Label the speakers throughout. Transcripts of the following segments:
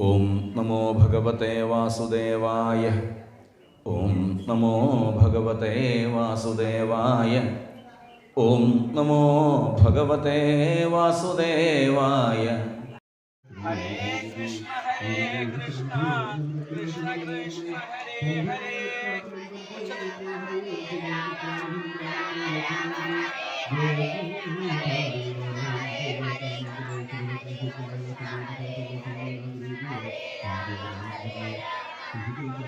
Speaker 1: ओम नमो भगवते वासुदेवाय ओम नमो भगवते वासुदेवाय ओम नमो भगवते वासुदेवाय
Speaker 2: हरे कृष्ण हरे कृष्ण कृष्ण कृष्ण हरे हरे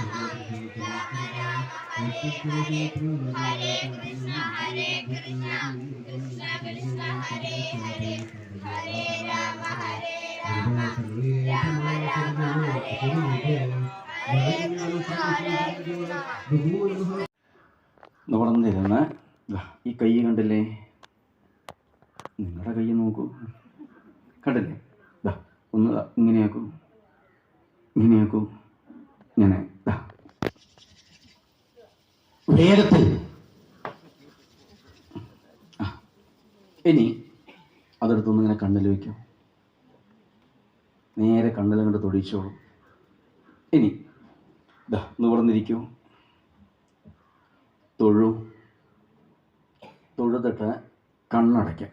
Speaker 1: ഓം നമോ ഭഗവത്തെ ഹരേ ഓം രാമ ഭഗവത്തെ വാസുദേവായ ഓം നമോ ഭഗവത്തെ ഹരേ നിവർന്നിരുന്ന് ദാ ഈ കൈ കണ്ടില്ലേ? നിങ്ങളുടെ കൈ നോക്കൂ. കണ്ടില്ലേ? ഒന്ന് ഇങ്ങനെയാക്കൂ. ഇങ്ങനെയാക്കൂ. ഇങ്ങനെ. വേഗത്തിൽ ഇനി അതെടുത്തൊന്ന് ഇങ്ങനെ കണ്ണിൽ വയ്ക്കും. നേരെ കണ്ണിൽ കണ്ട് തൊടിച്ചോളൂ ഇനി ഇതാ നിവർന്നിരിക്കൂ തൊഴു. തൊഴുതിട്ട് കണ്ണടയ്ക്കുക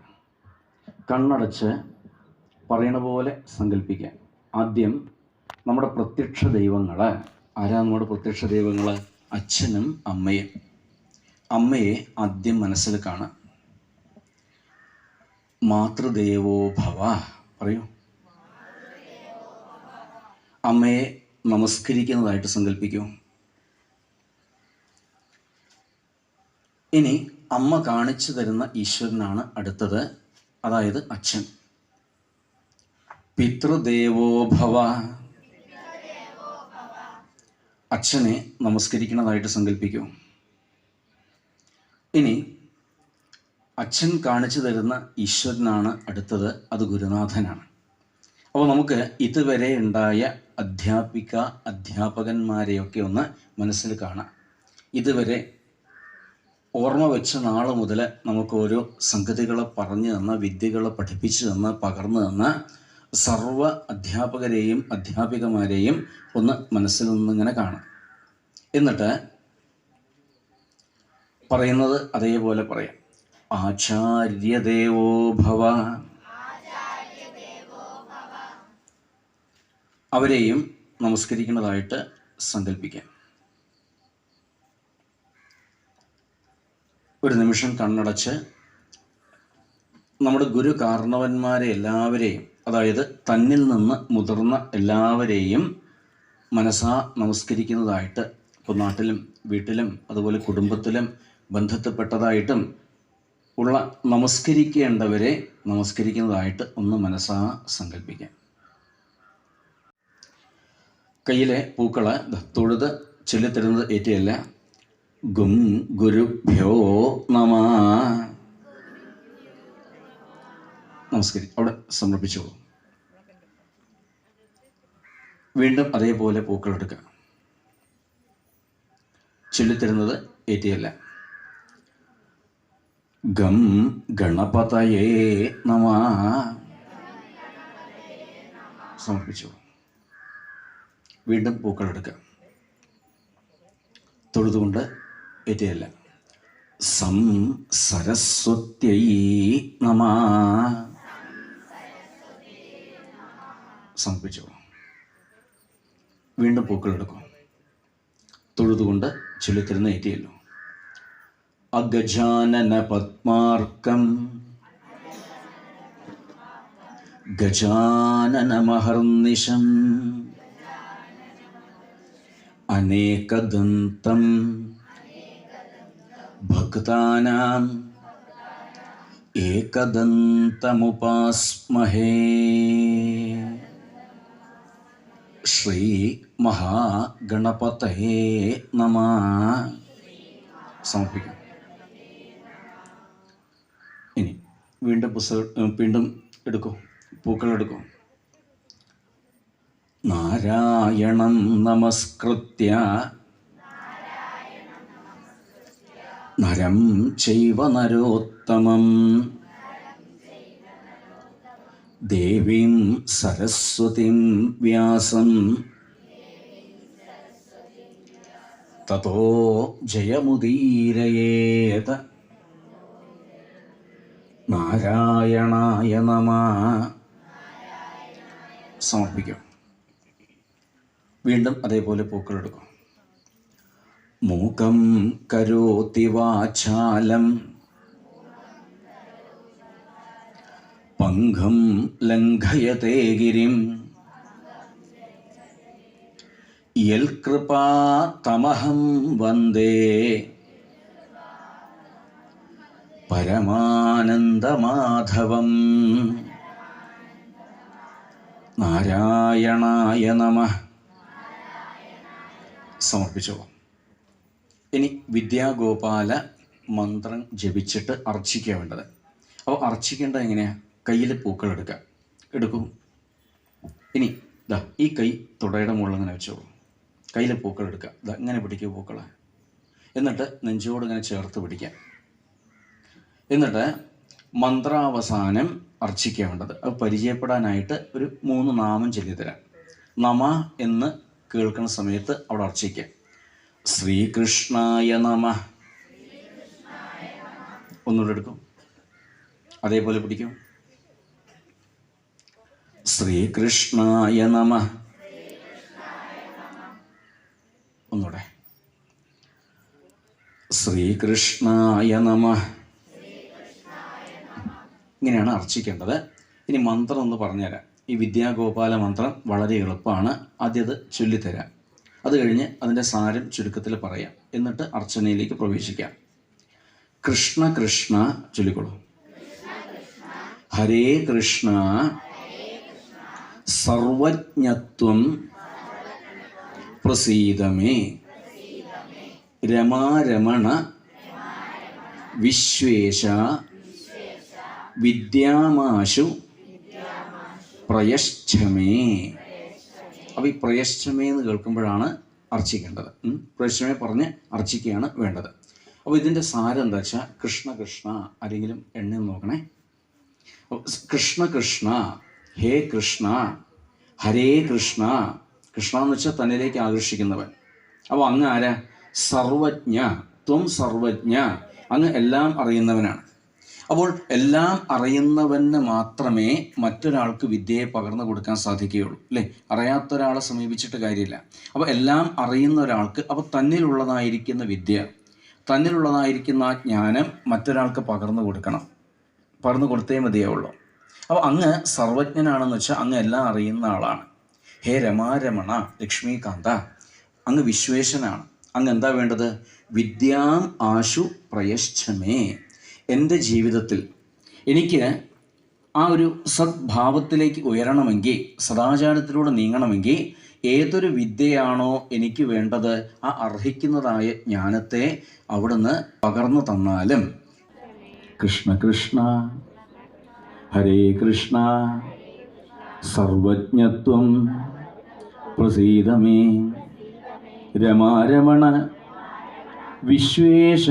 Speaker 1: കണ്ണടച്ച് പറയണ പോലെ സങ്കല്പിക്കാം. ആദ്യം നമ്മുടെ പ്രത്യക്ഷ ദൈവങ്ങൾ ആരാ നമ്മുടെ പ്രത്യക്ഷ ദൈവങ്ങൾ അച്ഛനും അമ്മയും. അമ്മയെ ആദ്യം മനസ്സിൽ കാണാം. മാതൃദേവോ ഭവ. പറയൂ. അമ്മയെ നമസ്കരിക്കുന്നതായിട്ട് സങ്കല്പിക്കൂ. ഇനി അമ്മ കാണിച്ചു തരുന്ന ഈശ്വരനാണ് അടുത്തത്. അതായത് അച്ഛൻ. പിതൃദേവോ ഭവ. അച്ഛനെ നമസ്കരിക്കുന്നതായിട്ട് സങ്കല്പിക്കൂ. ഇനി അച്ഛൻ കാണിച്ചു തരുന്ന ഈശ്വരനാണ് അടുത്തത് അത് ഗുരുനാഥനാണ്. അപ്പോൾ നമുക്ക് ഇതുവരെ ഉണ്ടായ അധ്യാപിക അധ്യാപകന്മാരെയൊക്കെ ഒന്ന് മനസ്സിൽ കാണാം. ഇതുവരെ ഓർമ്മ വെച്ച നാൾ മുതൽ നമുക്ക് ഓരോ സംഗതികളെ പറഞ്ഞു തന്ന വിദ്യകളെ പഠിപ്പിച്ചു തന്ന് പകർന്നു തന്ന സർവ അധ്യാപകരെയും അധ്യാപികമാരെയും ഒന്ന് മനസ്സിൽ നിന്നിങ്ങനെ കാണാം. എന്നിട്ട് പറയുന്നത് അതേപോലെ പറയാം. ആചാര്യദേവോ ഭവ. അവരെയും നമസ്കരിക്കുന്നതായിട്ട് സങ്കല്പിക്കാം ഒരു നിമിഷം കണ്ണടച്ച് നമ്മുടെ ഗുരു കാരണവന്മാരെ എല്ലാവരെയും അതായത് തന്നിൽ നിന്ന് മുതിർന്ന എല്ലാവരെയും മനസ്സാ നമസ്കരിക്കുന്നതായിട്ട് ഇപ്പോൾ നാട്ടിലും വീട്ടിലും അതുപോലെ കുടുംബത്തിലും ബന്ധത്തിൽപ്പെട്ടതായിട്ടും ഉള്ള നമസ്കരിക്കേണ്ടവരെ നമസ്കരിക്കുന്നതായിട്ട് ഒന്ന് മനസ്സാ സങ്കല്പിക്കാം. കയ്യിലെ പൂക്കൾ തൊഴുത് ചൊല്ലിത്തരുന്നത് ഏറ്റയല്ല. ഗും ഗുരുഭ്യോ നമ നമസ്കരി. അവിടെ സമർപ്പിച്ചോളൂ. വീണ്ടും അതേപോലെ പൂക്കൾ എടുക്കുക. ചൊല്ലിത്തരുന്നത് ഏറ്റിയല്ല. ഗം ഗണപതയേ നമ. സമർപ്പിച്ചു വീണ്ടും പൂക്കൾ എടുക്കുക. തൊഴുതുകൊണ്ട് ഏറ്റിയല്ല. സം സരസ്വത്യൈ നമ. സമർപ്പിച്ചു വീണ്ടും പൂക്കളെടുക്കും തൊഴുതുകൊണ്ട് ചൊല്ലിത്തരുന്ന ഏറ്റിയല്ലോ അഗജാനന പത്മാർക്കം. ഗജാനനമഹർനിശം അനേകദന്തം. ഭക്താനാം. ഏകദന്തമുപാസ്മഹേ.「ശ്രീ മഹാഗണപതയേ നമ. സമർപ്പിക്കാം. ഇനി വീണ്ടും പുസ്തകം വീണ്ടും എടുക്കൂ. എടുക്കും. നാരായണം നമസ്കൃത്യ. നരം ചൈവ നരോത്തമം. ദേവീം സരസ്വതിം വ്യാസം. തതോ ജയമുദീരയേത. നാരായണായ നമ. സമർപ്പിക്കും. വീണ്ടും അതേപോലെ പൂക്കൾ എടുക്കും. മൂകം കരോതി വാചാലം. പങ്കം ലംഘയത്തെ ഗിരിം. യൽകൃപാതമഹം വന്ദേ. പരമാനന്ദമാധവം. നാരായണായ നമ. സമർപ്പിച്ചു ഇനി വിദ്യാഗോപാല മന്ത്രം ജപിച്ചിട്ട് അർച്ചിക്കുക വേണ്ടത്. അപ്പോൾ അർച്ചിക്കേണ്ടത് എങ്ങനെയാണ് കയ്യിൽ പൂക്കൾ എടുക്കുക. എടുക്കും. ഇനി ഇതാ ഈ കൈ തുടയുടെ മുകളിൽ ഇങ്ങനെ വെച്ചോളൂ. കയ്യിൽ പൂക്കൾ എടുക്കുക. ഇതാ ഇങ്ങനെ പിടിക്കുക പൂക്കളെ. എന്നിട്ട് നെഞ്ചോട് ഇങ്ങനെ ചേർത്ത് പിടിക്കാം എന്നിട്ട് മന്ത്രാവസാനം അർച്ചിക്കേണ്ടത് അത് പരിചയപ്പെടാനായിട്ട് ഒരു മൂന്ന് നാമം ചൊല്ലി തരാം. നമ എന്ന് കേൾക്കുന്ന സമയത്ത് അവിടെ അർച്ചിക്കുക. ശ്രീകൃഷ്ണായ നമ. ഒന്നുകൂടെ എടുക്കും. അതേപോലെ പിടിക്കും. ശ്രീകൃഷ്ണായ നമ. ഒന്നുകൂടെ ശ്രീകൃഷ്ണായ നമ. ഇങ്ങനെയാണ് അർച്ചിക്കേണ്ടത്. ഇനി മന്ത്രം ഒന്ന് പറഞ്ഞുതരാം. ഈ വിദ്യാഗോപാല മന്ത്രം വളരെ എളുപ്പമാണ്. ആദ്യത് ചൊല്ലിത്തരാം. അത് കഴിഞ്ഞ് അതിന്റെ സാരം ചുരുക്കത്തിൽ പറയാം. എന്നിട്ട് അർച്ചനയിലേക്ക് പ്രവേശിക്കാം. കൃഷ്ണ കൃഷ്ണ ചൊല്ലിക്കോളൂ ഹരേ കൃഷ്ണ. സർവജ്ഞത്വം പ്രസീതമേ. രമാരമണ വിശ്വേശ വിദ്യാമാശു പ്രയശ്ചമേ. അപ്പോൾ ഈ പ്രയശ്ചമേ എന്ന് കേൾക്കുമ്പോഴാണ് അർച്ചിക്കേണ്ടത്. പ്രയശ്ചമേ പറഞ്ഞ് അർച്ചിക്കുകയാണ് വേണ്ടത്. അപ്പോൾ ഇതിന്റെ സാരം എന്താ വെച്ചാൽ കൃഷ്ണ കൃഷ്ണ ആരെങ്കിലും എണ്ണ നോക്കണേ. കൃഷ്ണ കൃഷ്ണ ഹേ കൃഷ്ണ ഹരേ കൃഷ്ണ. കൃഷ്ണ എന്ന് വെച്ചാൽ തന്നിലേക്ക് ആകർഷിക്കുന്നവൻ. അപ്പോൾ അങ്ങ് ആരാ? സർവജ്ഞ ത്വം സർവജ്ഞ. അങ്ങ് എല്ലാം അറിയുന്നവനാണ്. അപ്പോൾ എല്ലാം അറിയുന്നവന് മാത്രമേ മറ്റൊരാൾക്ക് വിദ്യയെ പകർന്നു കൊടുക്കാൻ സാധിക്കുകയുള്ളൂ അല്ലേ? അറിയാത്ത ഒരാളെ സമീപിച്ചിട്ട് കാര്യമില്ല. അപ്പോൾ എല്ലാം അറിയുന്ന ഒരാൾക്ക് അപ്പോൾ തന്നിലുള്ളതായിരിക്കുന്ന വിദ്യ തന്നിലുള്ളതായിരിക്കുന്ന ആ ജ്ഞാനം മറ്റൊരാൾക്ക് പകർന്നു കൊടുക്കണം. പകർന്നു കൊടുത്തേ മതിയാവുള്ളൂ അപ്പോൾ അങ്ങ് സർവജ്ഞനാണെന്ന് വെച്ചാൽ അങ്ങ് എല്ലാം അറിയുന്ന ആളാണ്. ഹേ രമാരമണ ലക്ഷ്മീകാന്ത അങ്ങ് വിശ്വേശനാണ് അങ്ങ് എന്താ വേണ്ടത്? വിദ്യാം ആശു പ്രയശ്ചമേ. എന്റെ ജീവിതത്തിൽ എനിക്ക് ആ ഒരു സദ്ഭാവത്തിലേക്ക് ഉയരണമെങ്കിൽ സദാചാരത്തിലൂടെ നീങ്ങണമെങ്കിൽ ഏതൊരു വിദ്യയാണോ എനിക്ക് വേണ്ടത് ആ അർഹിക്കുന്നതായ ജ്ഞാനത്തെ അവിടുന്ന് പകർന്നു തന്നാലും. കൃഷ്ണ കൃഷ്ണ. ഹരേ കൃഷ്ണ. സർവജ്ഞത്വം പ്രസീതമേ. രമാരമണ വിശ്വേഷ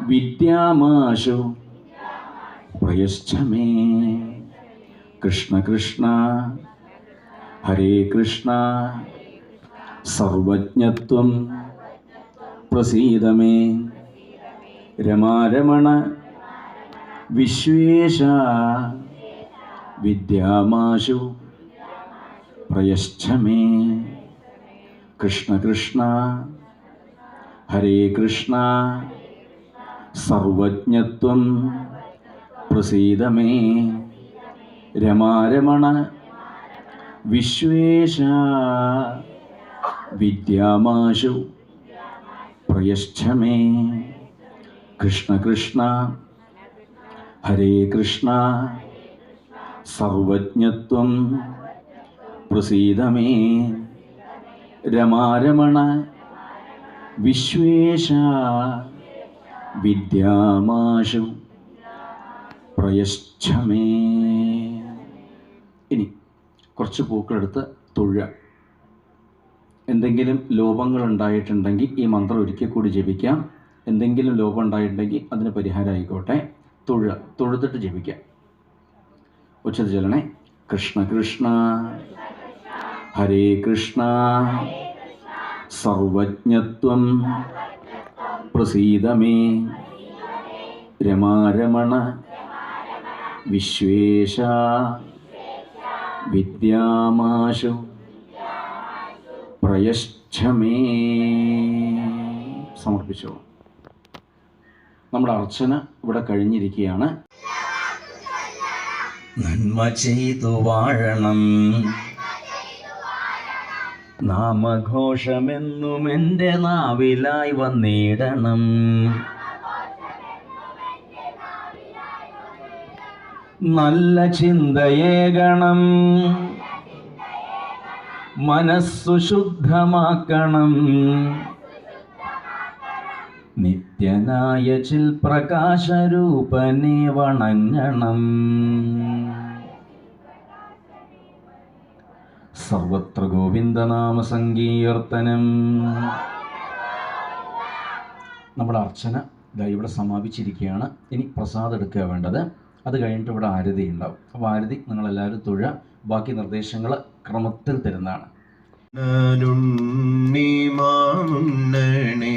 Speaker 1: വിദ്യാമാശു പ്രയശ്ചമേ. കൃഷ്ണ കൃഷ്ണ. ഹരേ കൃഷ്ണ. സർവജ്ഞത്വം പ്രസീതമേ. രമാരമണ വിശ്വേശ വിദ്യാമാശു പ്രയശ്ചമേ കൃഷ്ണ കൃഷ്ണ ഹരേ കൃഷ്ണ സർവജ്ഞത്വം പ്രസീതമേ രമാരമണ വിശ്വേശ വിദ്യാമാശു പ്രയശ്ചമേ കൃഷ്ണ കൃഷ്ണ ഹരേ കൃഷ്ണ. സർവജ്ഞത്വം പ്രസീതമേ. രമാരമണ വിശ്വേശ വിദ്യാമാശു പ്രയശ്ചമേ. ഇനി കുറച്ച് പൂക്കളെടുത്ത് തുഴ എന്തെങ്കിലും ലോപങ്ങൾ ഉണ്ടായിട്ടുണ്ടെങ്കിൽ ഈ മന്ത്രം ഒരിക്കൽ കൂടി ജപിക്കാം. എന്തെങ്കിലും ലോപം ഉണ്ടായിട്ടുണ്ടെങ്കിൽ അതിന് പരിഹാരം ആയിക്കോട്ടെ തൊഴുക തൊഴുതിട്ട് ജപിക്കാം. ഉച്ചത്തിൽ ചൊല്ലണേ കൃഷ്ണ കൃഷ്ണ. ഹരേ കൃഷ്ണ. സർവജ്ഞത്വം പ്രസീതമേ. രമാരമണ. വിശ്വേശ. വിദ്യാമാശു. പ്രയശ്ചമേ. സമർപ്പിച്ചു. നമ്മുടെ അർച്ചന ഇവിടെ കഴിഞ്ഞിരിക്കുകയാണ്. നന്മ ചെയ്തു വാഴണം. നാമഘോഷമെന്നും എന്റെ നാവിലായി വന്നിടണം. നല്ല ചിന്തയേകണം മനസ്സു ശുദ്ധമാക്കണം. നിത്യനായ ചിൽ പ്രകാശരൂപനെ വണങ്ങണം. സർവത്ര ഗോവിന്ദനാമ സങ്കീർത്തനം. നമ്മുടെ അർച്ചന ഇവിടെ സമാപിച്ചിരിക്കുകയാണ്. ഇനി പ്രസാദം എടുക്കുക വേണ്ടത്. അത് കഴിഞ്ഞിട്ട് ഇവിടെ ആരതി ഉണ്ടാവും. അപ്പോൾ ആരതി നിങ്ങളെല്ലാവരും തുഴ ബാക്കി നിർദ്ദേശങ്ങൾ ക്രമത്തിൽ തരുന്നതാണ്.
Speaker 2: നാനുണ്ണി മാമുണ്ണണേ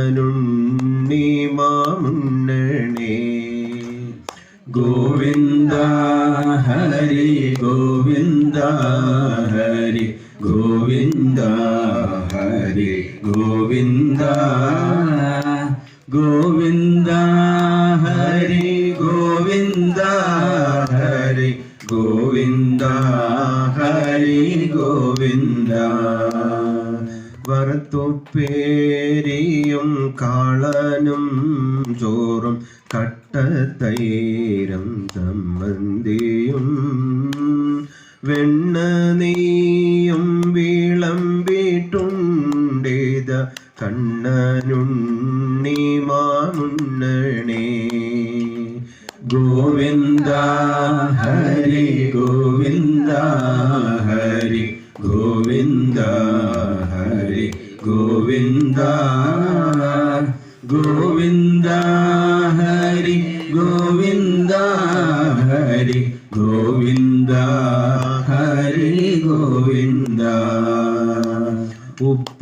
Speaker 2: കണ്ണനുണ്ണി മാമുണ്ണണേ. ഗോവിന്ദ ഹരി ഗോവിന്ദ ഹരി ഗോവിന്ദ ഹരി ഗോവിന്ദ ചമ്മന്തിയും വെണ്ണ ഉപ്പുമാമ്പഴം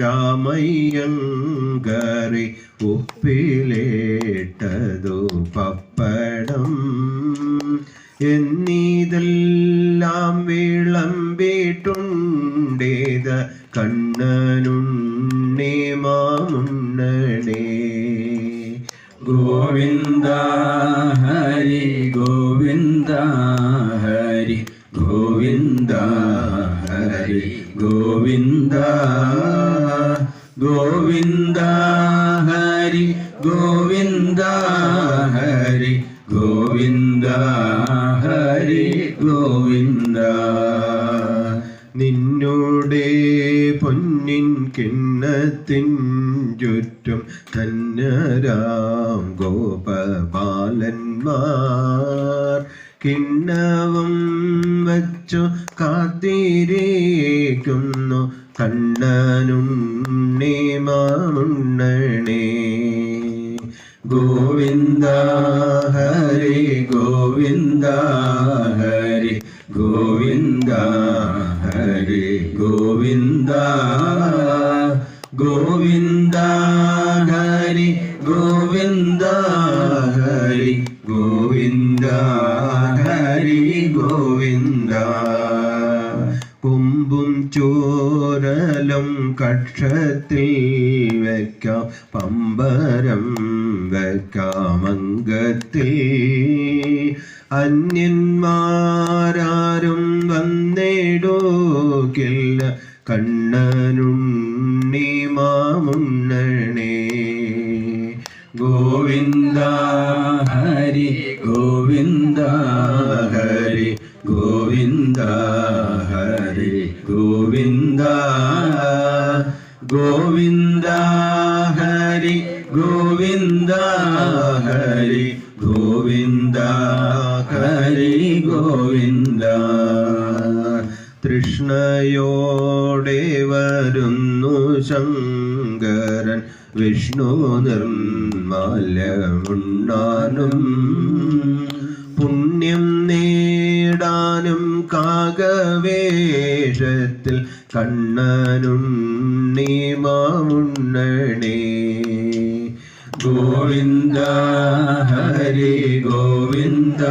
Speaker 2: രാമയ്യങ്കറി ഉപ്പിലേട്ടതു പപ്പടം. എന്നീതെല്ലാം വിളമ്പിട്ടുണ്ടേത കണ്ണനുണ്ണേ മാമുണ്ണണേ ഗോവിന്ദ ഹരി ഗോവിന്ദ ഹരി ഗോവിന്ദ. ഗോവിന്ദ ഹരി ഗോവിന്ദ ഹരി ഗോവിന്ദ ഹരി ഗോവിന്ദ. കുമ്പും ചോരലും കക്ഷത്തിൽ വയ്ക്കാം പമ്പരം വയ്ക്കാമംഗത്തിൽ അന്യന്മാരാരും വന്നേടോക്കില്ല കണ്ണനുണ്ണി നിർമാല്യമുണ്ണാനും പുണ്യം നേടാനും കാകവേഷത്തിൽ കണ്ണനുണ്ണി മാമുണ്ണണേ ഗോവിന്ദ ഹരി ഗോവിന്ദ.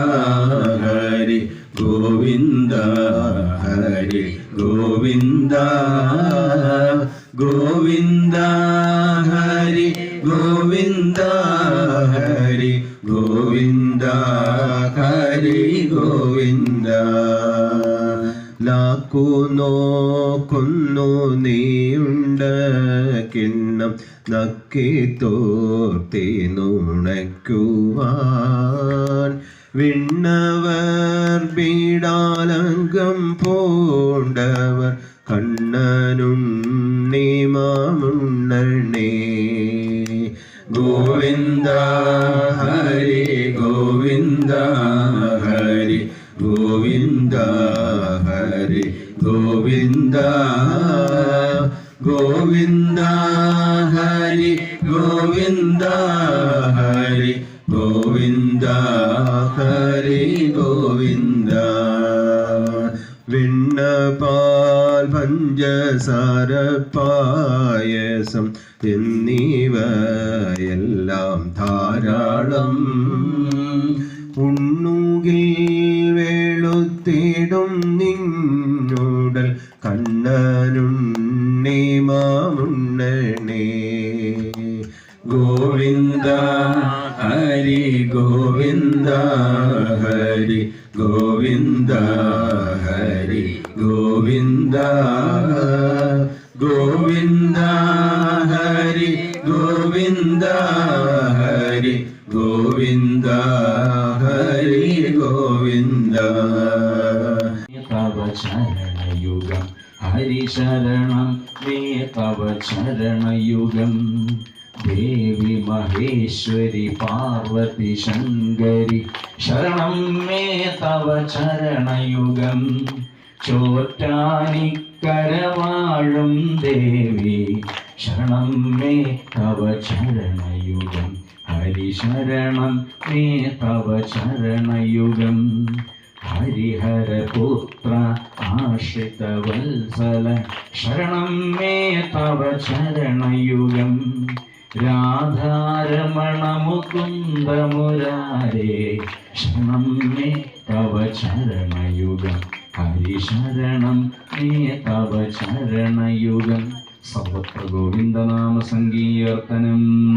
Speaker 2: നോക്കുന്നു നീയുണ്ട് കിണ്ണം നക്കി തോർത്തി നുണയ്ക്കുവാൻ. വിണ്ണവർ പീഡാലങ്കം പൂണ്ടവർ കണ്ണനുണ്ണി നീമാമുണ്ണേ ഗോവിന്ദ ഹരി ഗോവിന്ദ ഹരി ഗോവിന്ദ ഹരി. ഗോവിന്ദ ഗോവിന്ദ ഹരി ഗോവിന്ദ ഹരി ഗോവിന്ദ ഹരി ഗോവിന്ദ. വിണ്ണപാൽ പഞ്ചസാര പായസം എന്നിവയെല്ലാം ധാരാളം. കണ്ണനുണ്ണി മാമുണ്ണേ ഗോവിന്ദ ഹരി ഗോവിന്ദ ഹരി ഗോവിന്ദ ഹരി ഗോവിന്ദ ഗോവിന്ദ ഹരി ഗോവിന്ദ ഹരി ഗോവിന്ദ ഹരി ഗോവിന്ദ.
Speaker 1: തവ ചരണയുഗം ഹരിശരണം മേ തവ ശരണയുഗം ദേവി മഹേശ്വരി പാർവതി ശങ്കരി ശരണം മേ തവ ചരണയുഗം. ചോറ്റാനിക്കരവാഴും ദേവി ശരണം മേ തവ ചരണയുഗം. ഹരിശരണം മേ തവ ചരണയുഗം. ഹരിഹരപുത്ര ആശ്രിതവത്സല ശരണം മേ തവ ചരണയുഗം. രാധാരമണ മുകുന്ദ മുരാരേ ശരണം മേ തവ ചരണയുഗം. ഹരിശരണം മേ തവ ചരണയുഗം. സർവത്ര ഗോവിന്ദനാമ സങ്കീർത്തനം